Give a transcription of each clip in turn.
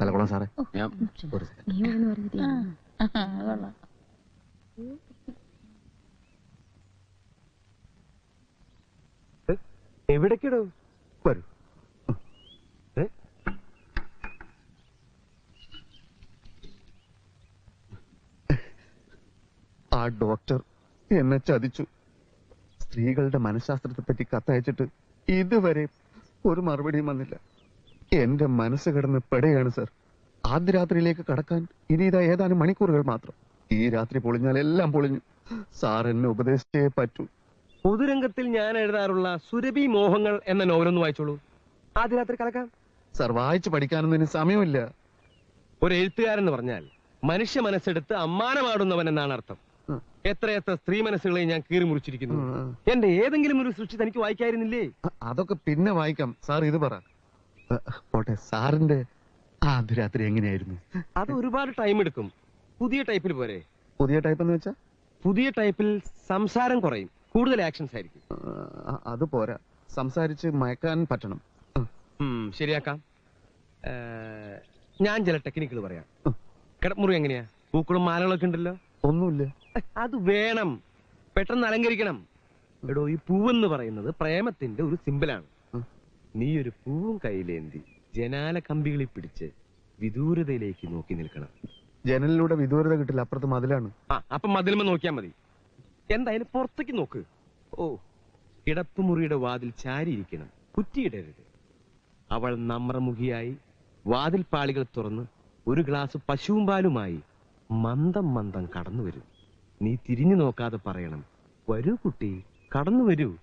തലക്കുളം സാറേ. ഞാൻ ഒരു second. കൊള്ളാം. എവിടേക്കിടോ? വരൂ. ഏ? ആ ഡോക്ടർ എന്നെ ചതിച്ചു. സ്ത്രീകളുടെ മനഃശാസ്ത്രത്തെ പറ്റി കത്തയച്ചിട്ട് ഇതുവരെ ഒരു മറുപടിയും വന്നില്ല. എന്റെ മനസ്സ് കിടന്ന് പെടുകയാണ് സർ. ആദ്യ രാത്രിയിലേക്ക് കടക്കാൻ ഇനി ഇതാ ഏതാനും മണിക്കൂറുകൾ മാത്രം. ഈ രാത്രി പൊളിഞ്ഞാൽ എല്ലാം പൊളിഞ്ഞു. സാർ എന്നെ ഉപദേശിച്ചേ പറ്റൂ. പൊതുരംഗത്തിൽ ഞാൻ എഴുതാറുള്ള സുരഭി മോഹങ്ങൾ എന്ന നോവലൊന്ന് വായിച്ചോളൂ. ആദ്യ രാത്രി കലക്കാം സർ വായിച്ചു പഠിക്കാനൊന്നും ഇനി സമയമില്ല. ഒരു എഴുത്തുകാരൻ എന്ന് പറഞ്ഞാൽ മനുഷ്യ മനസ്സെടുത്ത് അമ്മാനമാടുന്നവൻ എന്നാണ് അർത്ഥം. എത്രയെത്ര സ്ത്രീ മനസ്സുകളെ ഞാൻ കീറി മുറിച്ചിരിക്കുന്നു. എന്റെ ഏതെങ്കിലും ഒരു സൃഷ്ടി തനിക്ക് വായിക്കായിരുന്നില്ലേ? അതൊക്കെ പിന്നെ വായിക്കാം. സാർ ഇത് പറ. പോട്ടെ സാറിന്റെ ആദ്യ രാത്രി എങ്ങനെയായിരുന്നു? അത് ഒരുപാട് ടൈം എടുക്കും. പുതിയ ടൈപ്പിൽ പോരെ. പുതിയ ടൈപ്പ് എന്ന് വെച്ചാ? പുതിയ ടൈപ്പിൽ സംസാരം കുറയും. കൂടുതൽ ആക്ഷൻസ് ആയിരിക്കും. അത് പോരാ. സംസാരിച്ച് മയക്കാൻ പറ്റണം. ശരിയാക്കാം. ഞാൻ ചില ടെക്നിക്കുകൾ പറയാം. കിടമുറി എങ്ങനെയാ? പൂക്കളും മാലകളൊക്കെ ഉണ്ടല്ലോ? ഒന്നുമില്ല. അത് വേണം. പെട്ടെന്ന് അലങ്കരിക്കണം. എടോ ഈ പൂവെന്ന് പറയുന്നത് പ്രേമത്തിന്റെ ഒരു സിമ്പിളാണ്. നീ ഒരു പൂവും കയ്യിലേന്തി ജനാല കമ്പികളിൽ പിടിച്ച് വിദൂരതയിലേക്ക് നോക്കി നിൽക്കണം. ജനലിലൂടെ വിദൂരത കിട്ടില്ല അപ്പുറത്ത് മതിലാണ്. ആ അപ്പൊ മതിലുമ്പോ നോക്കിയാ മതി. എന്തായാലും പുറത്തേക്ക് നോക്ക്. ഓ കിടപ്പുമുറിയുടെ വാതിൽ ചാരിയിരിക്കണം. കുറ്റിയിടരുത്. അവൾ നമ്രമുഖിയായി വാതിൽ പാളികൾ തുറന്ന് ഒരു ഗ്ലാസ് പശുവും പാലുമായി മന്ദം മന്ദം കടന്നു വരും. നീ തിരിഞ്ഞു നോക്കാതെ പറയണം വരൂ കുട്ടി കടന്നു വരൂ.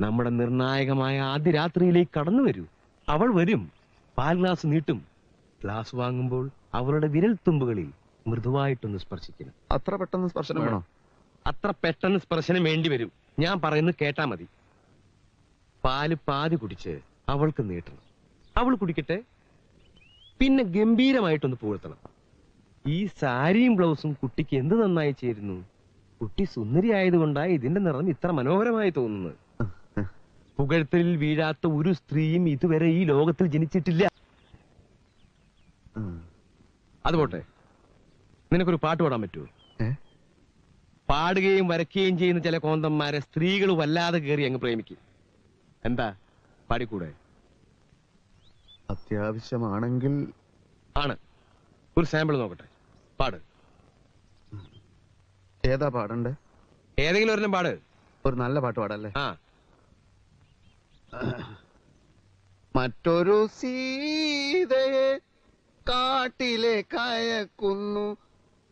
നമ്മുടെ നിർണായകമായ ആദ്യ രാത്രിയിലേക്ക് കടന്നു വരൂ. അവൾ വരും. പാൽ ഗ്ലാസ് നീട്ടും. ഗ്ലാസ് വാങ്ങുമ്പോൾ അവളുടെ വിരൽ തുമ്പുകളിൽ മൃദുവായിട്ടൊന്ന് സ്പർശിക്കണം. അത്ര പെട്ടെന്ന് സ്പർശനം വേണോ. അത്ര പെട്ടെന്ന് സ്പർശനം വേണ്ടി വരും. ഞാൻ പറയുന്നത് കേട്ടാ മതി. പാൽ പാതി കുടിച്ച് അവൾക്ക് നീട്ടണം. അവൾ കുടിക്കട്ടെ. പിന്നെ ഗംഭീരമായിട്ടൊന്ന് പുകഴ്ത്തണം. ഈ സാരിയും ബ്ലൗസും കുട്ടിക്ക് എന്ത് നന്നായി ചേരുന്നു? കുട്ടി സുന്ദരി ആയതുകൊണ്ടാണ് ഇതിന്റെ നിറം ഇത്ര മനോഹരമായി തോന്നുന്നത്. പുകഴ്ത്തലിൽ വീഴാത്ത ഒരു സ്ത്രീയും ഇതുവരെ ഈ ലോകത്തിൽ ജനിച്ചിട്ടില്ല. അത് പോട്ടെ. നിനക്കൊരു പാട്ട് പാടാൻ പറ്റുമോ പാടുകയും വരയ്ക്കുകയും ചെയ്യുന്ന ചില കോന്തന്മാരെ സ്ത്രീകൾ വല്ലാതെ കയറി അങ്ങ് പ്രേമിക്കും. എന്താ? പാടിക്കൂടെ? അത്യാവശ്യമാണെങ്കിൽ ആണ്. ഒരു സാമ്പിൾ നോക്കട്ടെ. പാട്. ഏതാ പാടണ്ടേ? ഏതെങ്കിലും ഒരെണ്ണം പാട്. ഒരു നല്ല പാട്ട് പാടല്ലേ? ആ. മറ്റൊരു സീതയെ കാട്ടിലെ കയക്കുന്നു.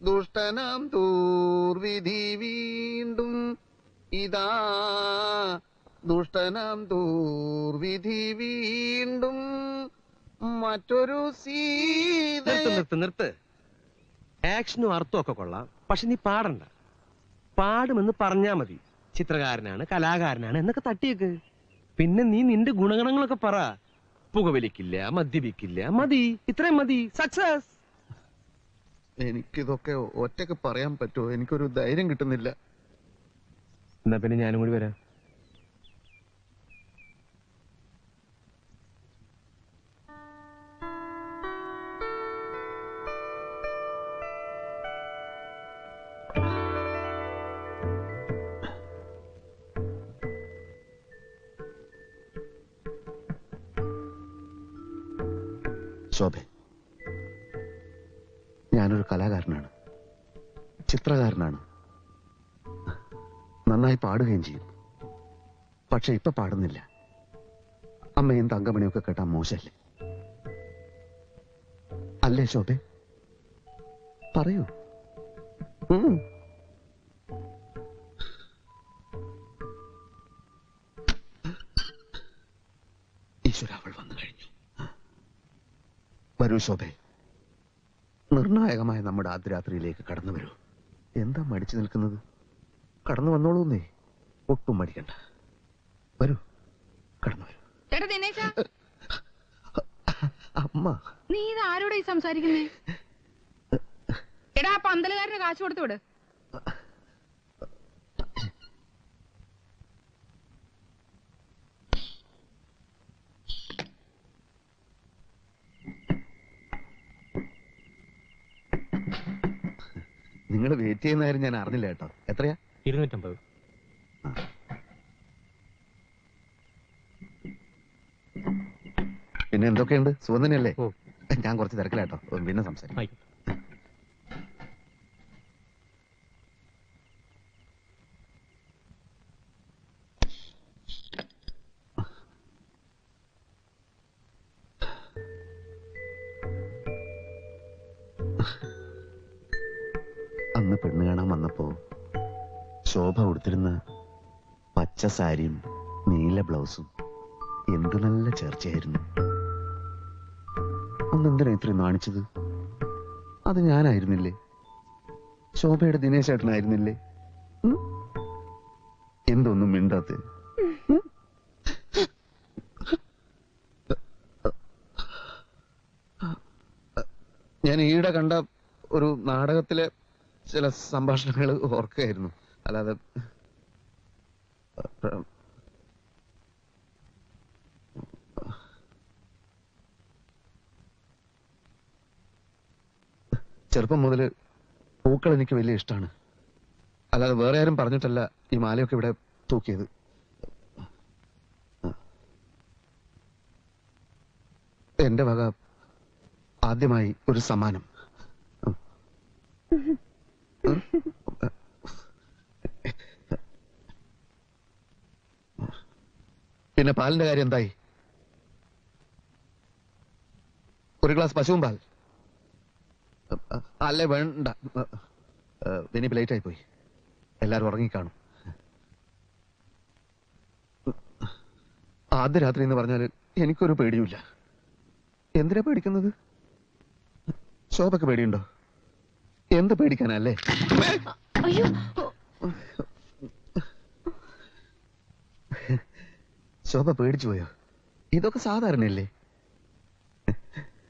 ദുഷ്ടനാം ദൂർവിധി വീണ്ടും. ഇതാ ദുഷ്ടനാം ദൂർവിധി വീണ്ടും. മറ്റൊരു സീത നിർത്ത് നിർത്ത് ആക്ഷനും അർത്ഥം ഒക്കെ കൊള്ളാം. പക്ഷെ നീ പാടണ്ട. പാടുമെന്ന് പറഞ്ഞാ മതി. ചിത്രകാരനാണ് കലാകാരനാണ് എന്നൊക്കെ തട്ടിയേക്ക്. പിന്നെ നീ നിന്റെ ഗുണഗണങ്ങളൊക്കെ പറ. പുകവലിക്കില്ല മദ്യപിക്കില്ല മതി. ഇത്രയും മതി. സക്സസ് എനിക്കിതൊക്കെ ഒറ്റയ്ക്ക് പറയാൻ പറ്റുമോ? എനിക്കൊരു ധൈര്യം കിട്ടുന്നില്ല. എന്നാ പിന്നെ ഞാനും കൂടി വരാം. ശോഭെ ഞാനൊരു കലാകാരനാണ്. ചിത്രകാരനാണ്. നന്നായി പാടുകയും ചെയ്യും. പക്ഷെ ഇപ്പൊ പാടുന്നില്ല. അമ്മയും തങ്കമണിയൊക്കെ കേട്ടാ മോശല്ലേ? അല്ലേ ശോഭെ? പറയൂ. വരൂ ശോഭെ നിർണായകമായ നമ്മുടെ ആദ്യരാത്രിയിലേക്ക് കടന്നു വരൂ. എന്താ മടിച്ചു നിൽക്കുന്നത്? കടന്നു വന്നോളൂന്നേ. ഒട്ടും മടിക്കണ്ട. വരൂ. കടന്നു വരൂ. അമ്മ. നീ ഇത് ആരോടായി സംസാരിക്കുന്നേ? എടാ പന്തലുകാരന് കാശ് കൊടുത്തു വിട്. നിങ്ങൾ വെയിറ്റ് ചെയ്യുന്ന കാര്യം ഞാൻ അറിഞ്ഞില്ല കേട്ടോ. എത്രയാ? ഇരുന്നൂറ്റമ്പത്. പിന്നെ എന്തൊക്കെയുണ്ട്? സുഖം തന്നെയല്ലേ? ഓ. ഞാൻ കുറച്ച് തിരക്കിലാട്ടോ. പിന്നെ സംസാരിക്കാം. ആയിക്കോട്ടെ. അന്ന് പെണ്ണ് കാണാൻ വന്നപ്പോ ശോഭ ഉടുത്തിരുന്ന പച്ച സാരിയും നീല ബ്ലൗസും എന്തു നല്ല ചേർച്ചയായിരുന്നു. അന്ന് എന്തിനാ ഇത്രയും നാണിച്ചത്? അത് ഞാനായിരുന്നില്ലേ? ശോഭയുടെ ദിനേശ് ചേട്ടനായിരുന്നില്ലേ എന്തൊന്നും മിണ്ടാത്ത? ഞാൻ ഈയിടെ കണ്ട ഒരു നാടകത്തിലെ ചില സംഭാഷണങ്ങൾ ഓർക്കായിരുന്നു. അല്ലാതെ ചെറുപ്പം മുതൽ പൂക്കൾ എനിക്ക് വലിയ ഇഷ്ടമാണ്. അല്ലാതെ വേറെ ആരും പറഞ്ഞിട്ടല്ല ഈ മാലയൊക്കെ ഇവിടെ തൂക്കിയത്. എന്റെ വക ആദ്യമായി ഒരു സമ്മാനം. പിന്നെ പാലിന്റെ കാര്യം എന്തായി? ഒരു ഗ്ലാസ് പശുവും പാൽ. അല്ല വേണ്ട. ഇനി ലേറ്റ് ആയി പോയി എല്ലാരും ഉറങ്ങിക്കാണും. ആദ്യ രാത്രി എന്ന് പറഞ്ഞാൽ എനിക്കൊരു പേടിയുമില്ല. എന്തിനാ പേടിക്കുന്നത്? ശോഭക്ക് പേടിയുണ്ടോ? എന്ത് പേടിക്കാനല്ലേ? അയ്യോ. ശോഭ പേടിച്ചു പോയോ? ഇതൊക്കെ സാധാരണയല്ലേ?